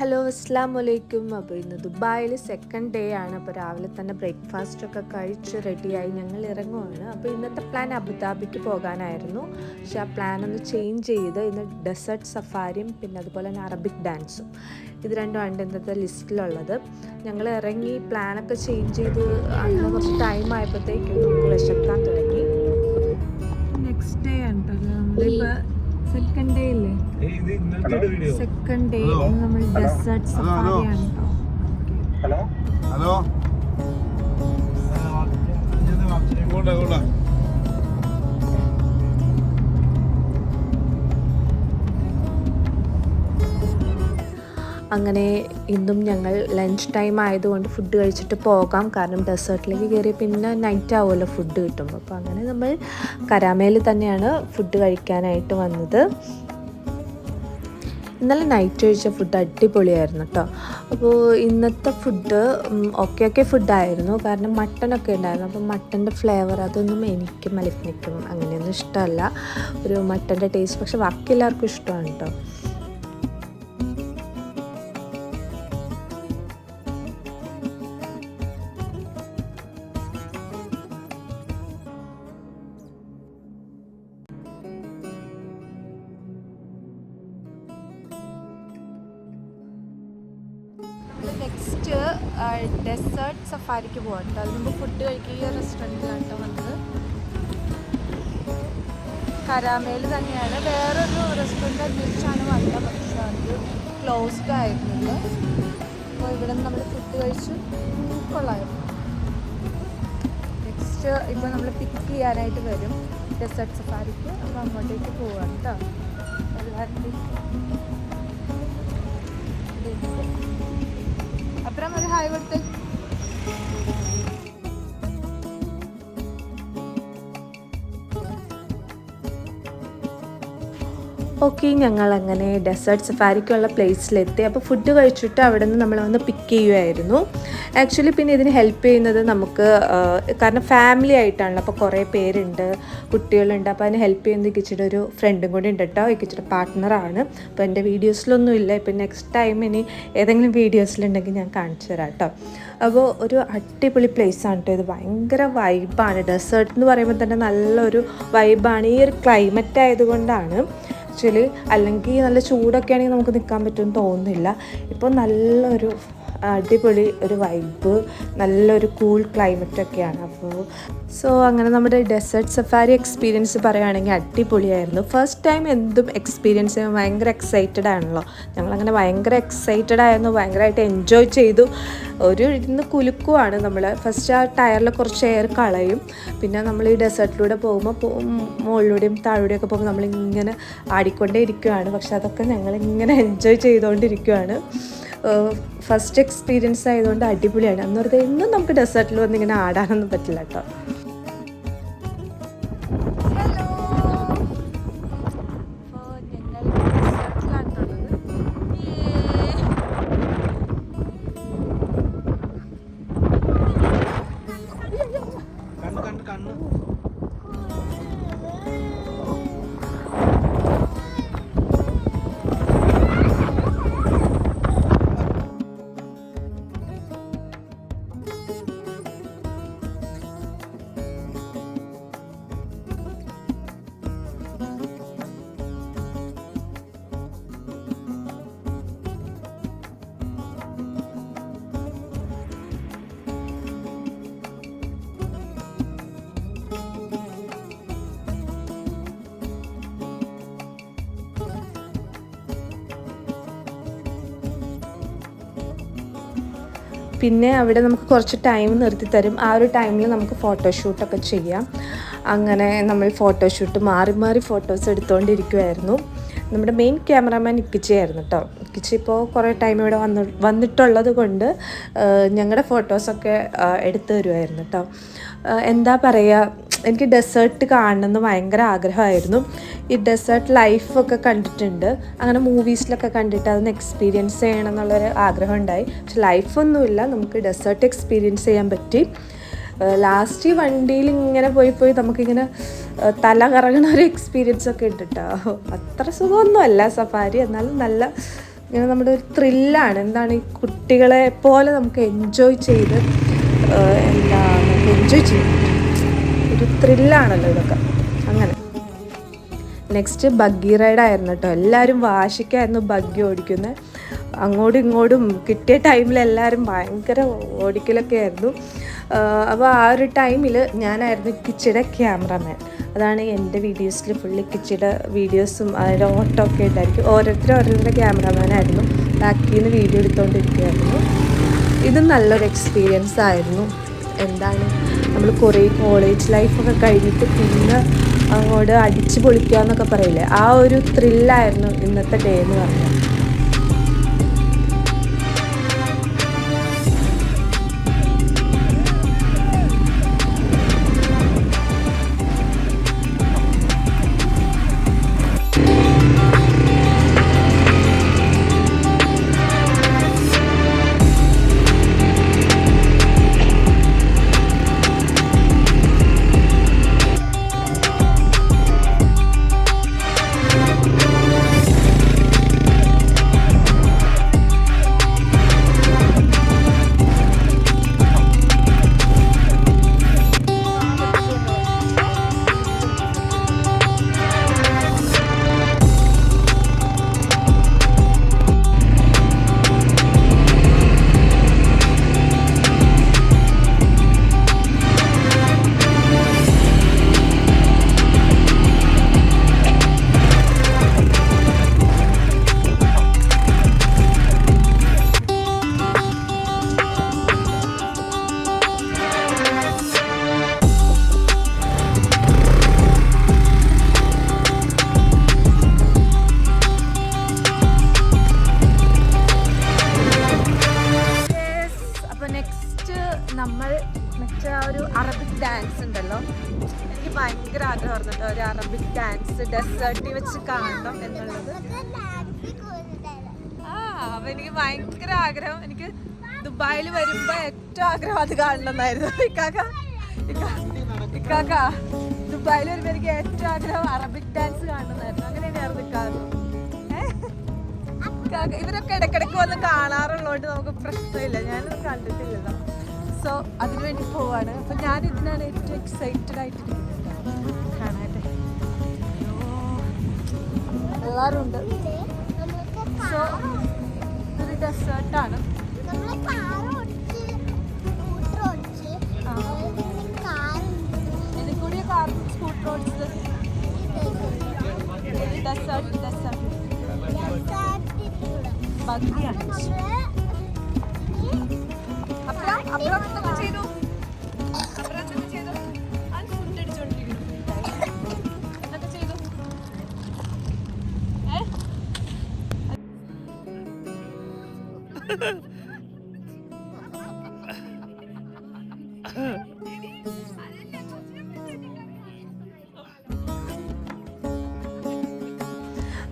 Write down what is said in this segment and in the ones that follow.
Hello അസ്സാം വലൈക്കും അപ്പോൾ ഇന്ന് ദുബായിൽ സെക്കൻഡ് ഡേ ആണ്. അപ്പോൾ രാവിലെ തന്നെ ബ്രേക്ക്ഫാസ്റ്റ് ഒക്കെ കഴിച്ച് റെഡിയായി ഞങ്ങൾ ഇറങ്ങുവാണ്. അപ്പോൾ ഇന്നത്തെ പ്ലാൻ അബുദാബിക്ക് പോകാനായിരുന്നു. പക്ഷെ ആ പ്ലാൻ ഒന്ന് ചേഞ്ച് ചെയ്ത് ഇന്ന് ഡെസേർട്ട് സഫാരിയും പിന്നെ അതുപോലെ തന്നെ അറബിക് ഡാൻസും ഇത് രണ്ടുമാണ് ഇന്നത്തെ ലിസ്റ്റിലുള്ളത് ഞങ്ങൾ ഇറങ്ങി പ്ലാനൊക്കെ ചേഞ്ച് ചെയ്ത് അന്ന് കുറച്ച് ടൈം ആയപ്പോഴത്തേക്കും വിശക്കാൻ തുടങ്ങി. നെക്സ്റ്റ് ഡേ ആണ് സെക്കൻഡ് ഡേ ഇല്ലേ? സെക്കൻഡ് ഡേ നമ്മൾ ഡെസേർട്ട്. സഫാരിയാണ് ഹലോ ഹലോ അങ്ങനെ ഇന്നും ഞങ്ങൾ ലഞ്ച് ടൈം ആയതുകൊണ്ട് ഫുഡ് കഴിച്ചിട്ട് പോകാം. കാരണം ഡെസേർട്ടിലേക്ക് കയറി പിന്നെ നൈറ്റ് ആവുമല്ലോ ഫുഡ് കിട്ടുമ്പോൾ അപ്പോൾ അങ്ങനെ നമ്മൾ കരാമേൽ തന്നെയാണ് ഫുഡ് കഴിക്കാനായിട്ട് വന്നത്. ഇന്നലെ നൈറ്റ് കഴിച്ച ഫുഡ് അടിപൊളിയായിരുന്നു കേട്ടോ അപ്പോൾ ഇന്നത്തെ ഫുഡ് ഓക്കെ ഓക്കെ ഫുഡായിരുന്നു കാരണം മട്ടനൊക്കെ ഉണ്ടായിരുന്നു. അപ്പോൾ മട്ടന്റെ ഫ്ലേവർ അതൊന്നും എനിക്കും മലിഫിനിക്കും അങ്ങനെയൊന്നും ഇഷ്ടമല്ല. ഒരു മട്ടന്റെ ടേസ്റ്റ് പക്ഷെ ബാക്കി എല്ലാവർക്കും ഇഷ്ടമാണ് കേട്ടോ നെക്സ്റ്റ് ഡെസേർട്ട് സഫാരിക്ക് പോകാം അതിന് മുമ്പ് ഫുഡ് കഴിക്കുക റെസ്റ്റോറന്റിലാണ് വന്നത്. കരാമേൽ തന്നെയാണ്. വേറൊരു റെസ്റ്റോറന്റ് അന്വേഷിച്ചാണ് വന്നത്. പക്ഷേ അത് ക്ലോസ്ഡ് ആയിരുന്നില്ല. അപ്പോൾ ഇവിടെ നമ്മൾ ഫുഡ് കഴിച്ചു. കൊള്ളായിരുന്നു നെക്സ്റ്റ് ഇപ്പോൾ നമ്മൾ പിക്ക് ചെയ്യാനായിട്ട് വരും. ഡെസേർട്ട് സഫാരിക്ക്. അപ്പോൾ അങ്ങോട്ടേക്ക് പോവാണ് കേട്ടോ. എല്ലാവരുടെയും क्षेत्रामध्ये हा आवडतं ഓക്കെ ഞങ്ങൾ അങ്ങനെ ഡെസേർട്ട് സഫാരിക്കുള്ള പ്ലേസിലെത്തി അപ്പോൾ ഫുഡ് കഴിച്ചിട്ട് അവിടെ നിന്ന് നമ്മൾ വന്ന് പിക്ക് ചെയ്യുമായിരുന്നു ആക്ച്വലി പിന്നെ ഇതിന് ഹെൽപ്പ് ചെയ്യുന്നത് നമുക്ക് കാരണം ഫാമിലി ആയിട്ടാണല്ലോ. അപ്പോൾ കുറേ പേരുണ്ട് കുട്ടികളുണ്ട്. അപ്പോൾ അതിന് ഹെൽപ്പ് ചെയ്യുന്നത് ഇക്കിച്ചിയുടെ ഒരു ഫ്രണ്ടും കൂടി ഉണ്ട് കേട്ടോ ഇക്കിച്ചിയുടെ പാർട്ട്ണറാണ് അപ്പോൾ എന്റെ വീഡിയോസിലൊന്നും ഇല്ല. ഇപ്പം നെക്സ്റ്റ് ടൈം ഇനി ഏതെങ്കിലും വീഡിയോസിലുണ്ടെങ്കിൽ ഞാൻ കാണിച്ചു തരാം കേട്ടോ അപ്പോൾ ഒരു അടിപൊളി പ്ലേസ് ആണ് കേട്ടോ ഇത്. ഭയങ്കര വൈബാണ് ഡെസേർട്ട് എന്ന് പറയുമ്പോൾ തന്നെ നല്ലൊരു വൈബാണ് ഈ ഒരു ക്ലൈമറ്റ് ആയതുകൊണ്ടാണ്. ആക്ച്വലി അല്ലെങ്കിൽ നല്ല ചൂടൊക്കെ ആണെങ്കിൽ നമുക്ക് നിൽക്കാൻ പറ്റുമെന്ന് തോന്നുന്നില്ല. ഇപ്പോൾ നല്ലൊരു അടിപൊളി ഒരു വൈബ് നല്ലൊരു കൂൾ ക്ലൈമറ്റ് ഒക്കെയാണ് അപ്പോൾ സോ അങ്ങനെ നമ്മുടെ ഡെസേർട്ട് സഫാരി എക്സ്പീരിയൻസ് പറയുകയാണെങ്കിൽ അടിപൊളിയായിരുന്നു. ഫസ്റ്റ് ടൈം എന്തും എക്സ്പീരിയൻസ് ചെയ്യാൻ ഭയങ്കര എക്സൈറ്റഡ് ആണല്ലോ. ഞങ്ങളങ്ങനെ ഭയങ്കര എക്സൈറ്റഡ് ആയിരുന്നു ഭയങ്കരമായിട്ട് എൻജോയ് ചെയ്തു. ഒരു ഇരുന്ന് കുലുക്കുവാണ് നമ്മൾ ഫസ്റ്റ് ആ ടയറിൽ കുറച്ച് എയർ കളയും. പിന്നെ നമ്മൾ ഈ ഡെസേർട്ടിലൂടെ പോകുമ്പോൾ മുകളിലൂടെയും താഴെയൊക്കെ പോകുമ്പോൾ നമ്മളിങ്ങനെ ആടിക്കൊണ്ടേ ഇരിക്കുകയാണ് പക്ഷെ അതൊക്കെ ഞങ്ങളിങ്ങനെ എൻജോയ് ചെയ്തുകൊണ്ടിരിക്കുകയാണ് ഫസ്റ്റ് എക്സ്പീരിയൻസ് ആയതുകൊണ്ട് അടിപൊളിയാണ്. എന്ന് ഇന്നും നമുക്ക് ഡെസേർട്ടിൽ വന്ന് ഇങ്ങനെ ആടാനൊന്നും പറ്റില്ല കേട്ടോ പിന്നെ അവിടെ നമുക്ക് കുറച്ച് ടൈം നിർത്തി തരും. ആ ഒരു ടൈമിൽ നമുക്ക് ഫോട്ടോഷൂട്ടൊക്കെ ചെയ്യാം. അങ്ങനെ നമ്മൾ ഫോട്ടോഷൂട്ട് മാറി മാറി ഫോട്ടോസ് എടുത്തുകൊണ്ടിരിക്കുമായിരുന്നു നമ്മുടെ മെയിൻ ക്യാമറാമാൻ ഇക്കിച്ചിയായിരുന്നു കേട്ടോ ഇക്കിച്ചി ഇപ്പോൾ കുറേ ടൈം ഇവിടെ വന്ന് വന്നിട്ടുള്ളത് കൊണ്ട് ഞങ്ങളുടെ ഫോട്ടോസൊക്കെ എടുത്തു തരുമായിരുന്നു കേട്ടോ എന്താ പറയുക എനിക്ക് ഡെസേർട്ട് കാണണമെന്ന് ഭയങ്കര ആഗ്രഹമായിരുന്നു. ഈ ഡെസേർട്ട് ലൈഫൊക്കെ കണ്ടിട്ടുണ്ട്. അങ്ങനെ മൂവീസിലൊക്കെ കണ്ടിട്ട് അതൊന്ന് എക്സ്പീരിയൻസ് ചെയ്യണം എന്നുള്ളൊരു ആഗ്രഹം ഉണ്ടായി പക്ഷെ ലൈഫൊന്നുമില്ല നമുക്ക് ഡെസേർട്ട് എക്സ്പീരിയൻസ് ചെയ്യാൻ പറ്റി. ലാസ്റ്റ് ഈ വണ്ടിയിൽ ഇങ്ങനെ പോയി പോയി നമുക്കിങ്ങനെ തല കറങ്ങുന്ന ഒരു എക്സ്പീരിയൻസ് ഒക്കെ ഉണ്ട് കേട്ടോ അത്ര സുഖമൊന്നുമല്ല സഫാരി. എന്നാലും നല്ല ഇങ്ങനെ നമ്മുടെ ഒരു ത്രില്ലാണ് എന്താണ് ഈ കുട്ടികളെ പോലെ നമുക്ക് എൻജോയ് ചെയ്ത് എന്താ നമുക്ക് എൻജോയ് ചെയ്യും ഒരു ത്രില്ലാണല്ലോ ഇതൊക്കെ. അങ്ങനെ. നെക്സ്റ്റ് ബഗ്ഗി റൈഡ് ആയിരുന്നു കേട്ടോ എല്ലാവരും വാശിക്കായിരുന്നു ബഗ്ഗി ഓടിക്കുന്നത് അങ്ങോട്ടും ഇങ്ങോട്ടും കിട്ടിയ ടൈമിൽ എല്ലാവരും ഭയങ്കര ഓടിക്കലൊക്കെ ആയിരുന്നു. അപ്പോൾ ആ ഒരു ടൈമിൽ ഞാനായിരുന്നു കിച്ചിയുടെ ക്യാമറമാൻ അതാണ് എന്റെ വീഡിയോസിൽ ഫുള്ള് കിച്ചിയുടെ വീഡിയോസും അതിന്റെ ഓട്ടോ ഒക്കെ ഉണ്ടായിരിക്കും ഓരോരുത്തരും ഓരോരുത്തരുടെ ക്യാമറമാനായിരുന്നു ബാക്കിൽ നിന്ന് വീഡിയോ എടുത്തുകൊണ്ടിരിക്കുകയായിരുന്നു ഇത് നല്ലൊരു എക്സ്പീരിയൻസ് ആയിരുന്നു. എന്താണ്? നമ്മൾ കുറേ കോളേജ് ലൈഫൊക്കെ കഴിഞ്ഞിട്ട് പിന്നെ അങ്ങോട്ട് അടിച്ച് പൊളിക്കുക എന്നൊക്കെ പറയില്ലേ? ആ ഒരു ത്രില്ലായിരുന്നു ഇന്നത്തെ ഡേ എന്ന് പറഞ്ഞാൽ. ഭയങ്കര ആഗ്രഹമായിരുന്നു. ഒരു അറബിക് ഡാൻസ് ഡെസേർട്ടിൽ വെച്ച് കാണണം എന്നുള്ളത്. ആ എനിക്ക് ഭയങ്കര ആഗ്രഹം. എനിക്ക് ദുബായിൽ വരുമ്പോ ഏറ്റവും ആഗ്രഹം അത് കാണണമെന്നായിരുന്നു ഇക്കാക്ക ഇക്ക- ഇക്കാക്ക ദുബായിൽ വരുമ്പോ എനിക്ക് ഏറ്റവും ആഗ്രഹം അറബിക് ഡാൻസ് കാണണമെന്നായിരുന്നു അങ്ങനെ തന്നെയായിരുന്നു ഇക്കാക്ക ഇവരൊക്കെ ഇടയ്ക്കിടയ്ക്ക് വന്ന് കാണാറുള്ളതുകൊണ്ട് നമുക്ക് പ്രശ്നമില്ല. ഞാനൊന്നും കണ്ടിട്ടില്ലല്ലോ. സോ അതിനുവേണ്ടി പോവാണ്. അപ്പൊ ഞാൻ ഇതിനാണ് ഏറ്റവും എക്സൈറ്റഡ് ആയിട്ടിരിക്കുന്നത്. ഉണ്ട് സോ ഒരു ഡെസേർട്ടാണ്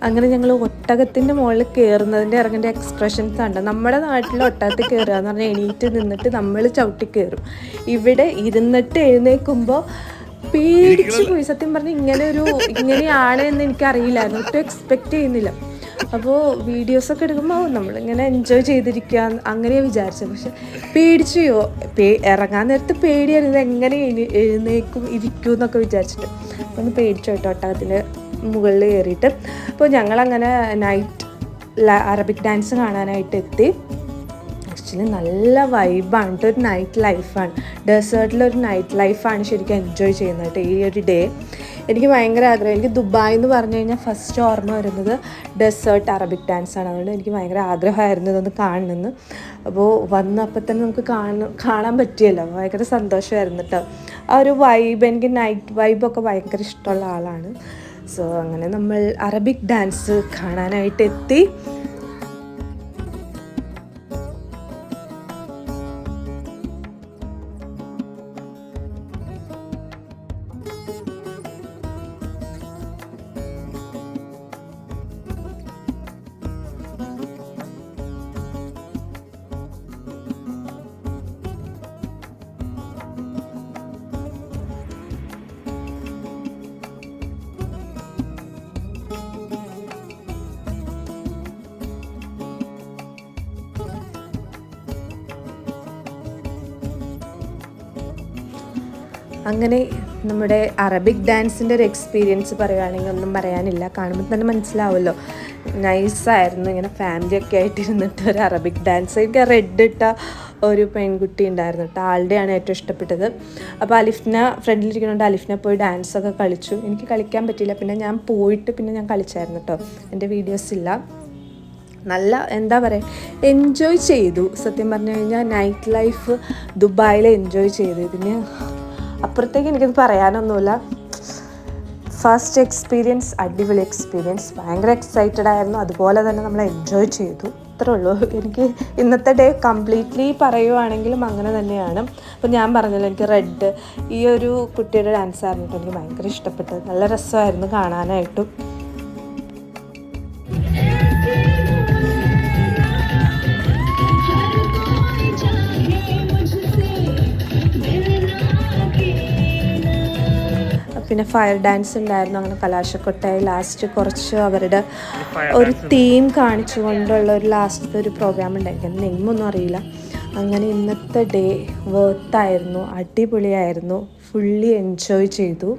അങ്ങനെ ഞങ്ങൾ ഒട്ടകത്തിന്റെ മുകളിൽ കയറുന്നതിന്റെ ഇറങ്ങേണ്ട എക്സ്പ്രഷൻസ് ഉണ്ട് നമ്മുടെ നാട്ടിൽ ഒട്ടകത്തിൽ കയറുക എന്ന് പറഞ്ഞാൽ എണീറ്റ് നിന്നിട്ട് നമ്മൾ ചവിട്ടി കയറും ഇവിടെ ഇരുന്നിട്ട് എഴുന്നേൽക്കുമ്പോൾ പേടിച്ച് പോയി. സത്യം പറഞ്ഞാൽ ഇങ്ങനെ ഒരു ഇങ്ങനെയാണ് എന്ന് എനിക്കറിയില്ലായിരുന്നു. ഒട്ടും എക്സ്പെക്റ്റ് ചെയ്യുന്നില്ല. അപ്പോൾ വീഡിയോസൊക്കെ എടുക്കുമ്പോൾ നമ്മളിങ്ങനെ എൻജോയ് ചെയ്തിരിക്കുക അങ്ങനെയാണ് വിചാരിച്ചത് പക്ഷെ പേടിച്ചു പേ ഇറങ്ങാൻ നേരത്ത് പേടിയായിരുന്നു എങ്ങനെ എഴുന്നേക്കും ഇരിക്കും എന്നൊക്കെ വിചാരിച്ചിട്ട്. ഒന്ന് പേടിച്ചു കേട്ടോ ഒട്ടകത്തിന്റെ മുകളിൽ കയറിയിട്ട്. അപ്പോൾ ഞങ്ങളങ്ങനെ നൈറ്റ് അറബിക് ഡാൻസ് കാണാനായിട്ട് എത്തി. ആക്ച്വലി നല്ല വൈബാണ് ഒരു നൈറ്റ് ലൈഫാണ് ഡെസേർട്ടിലൊരു നൈറ്റ് ലൈഫാണ് ശരിക്കും എൻജോയ് ചെയ്യുന്നത് കേട്ടോ ഈ ഒരു ഡേ എനിക്ക് ഭയങ്കര ആഗ്രഹം. എനിക്ക് ദുബായ് എന്ന് പറഞ്ഞു കഴിഞ്ഞാൽ ഫസ്റ്റ് ഓർമ്മ വരുന്നത് ഡെസേർട്ട് അറബിക് ഡാൻസ് ആണ്. അതുകൊണ്ട് എനിക്ക് ഭയങ്കര ആഗ്രഹമായിരുന്നു ഇതൊന്ന് കാണണമെന്ന്. അപ്പോൾ വന്നപ്പോൾ തന്നെ നമുക്ക് കാണാൻ കാണാൻ പറ്റിയല്ലോ. ഭയങ്കര സന്തോഷമായിരുന്നു കേട്ടോ ആ ഒരു വൈബ് എനിക്ക് നൈറ്റ് വൈബൊക്കെ ഭയങ്കര ഇഷ്ടമുള്ള ആളാണ്. സോ അങ്ങനെ നമ്മൾ അറബിക് ഡാൻസ് കാണാനായിട്ട് എത്തി അങ്ങനെ നമ്മുടെ അറബിക് ഡാൻസിന്റെ ഒരു എക്സ്പീരിയൻസ് പറയുകയാണെങ്കിൽ ഒന്നും പറയാനില്ല. കാണുമ്പോൾ തന്നെ മനസ്സിലാവുമല്ലോ. നൈസായിരുന്നു ഇങ്ങനെ ഫാമിലിയൊക്കെ ആയിട്ടിരുന്നിട്ട് ഒരു അറബിക് ഡാൻസ് എനിക്ക് റെഡ് ഇട്ട ഒരു പെൺകുട്ടി ഉണ്ടായിരുന്നു കേട്ടോ. ആളുടെയാണ് ഏറ്റവും ഇഷ്ടപ്പെട്ടത്. അപ്പോൾ അലിഫ്ന ഫ്രണ്ടിലിരിക്കുന്നുണ്ട് അലിഫ്ന പോയി ഡാൻസൊക്കെ കളിച്ചു. എനിക്ക് കളിക്കാൻ പറ്റിയില്ല. പിന്നെ ഞാൻ പോയിട്ട് പിന്നെ ഞാൻ കളിച്ചായിരുന്നു കേട്ടോ. എന്റെ വീഡിയോസ് ഇല്ല. നല്ല എന്താ പറയുക എൻജോയ് ചെയ്തു. സത്യം പറഞ്ഞു കഴിഞ്ഞാൽ നൈറ്റ് ലൈഫ് ദുബായിൽ എൻജോയ് ചെയ്തു. ഇതിന് അപ്പുറത്തേക്ക് എനിക്കത് പറയാനൊന്നുമില്ല. ഫസ്റ്റ് എക്സ്പീരിയൻസ് അടിപൊളി എക്സ്പീരിയൻസ് ഭയങ്കര എക്സൈറ്റഡ് ആയിരുന്നു. അതുപോലെ തന്നെ നമ്മൾ എൻജോയ് ചെയ്തു. അത്രേ ഉള്ളൂ. എനിക്ക് ഇന്നത്തെ ഡേ കംപ്ലീറ്റ്ലി പറയുവാണെങ്കിലും അങ്ങനെ തന്നെയാണ്. അപ്പോൾ ഞാൻ പറഞ്ഞല്ലോ എനിക്ക് റെഡ് ഈ ഒരു കുട്ടിയുടെ ഡാൻസ് ആയിരുന്നു എനിക്ക് ഭയങ്കര ഇഷ്ടപ്പെട്ടത്. നല്ല രസമായിരുന്നു കാണാനായിട്ടും. പിന്നെ ഫയർ ഡാൻസ് ഉണ്ടായിരുന്നു അങ്ങനെ കലാശക്കൊട്ടായി ലാസ്റ്റ് കുറച്ച് അവരുടെ ഒരു തീം കാണിച്ചുകൊണ്ടുള്ള ഒരു ലാസ്റ്റ് ഒരു പ്രോഗ്രാം ഉണ്ടായിരുന്നു നെയ്മൊന്നും അറിയില്ല. അങ്ങനെ ഇന്നത്തെ ഡേ വേർത്തായിരുന്നു അടിപൊളിയായിരുന്നു. ഫുള്ളി എൻജോയ് ചെയ്തു.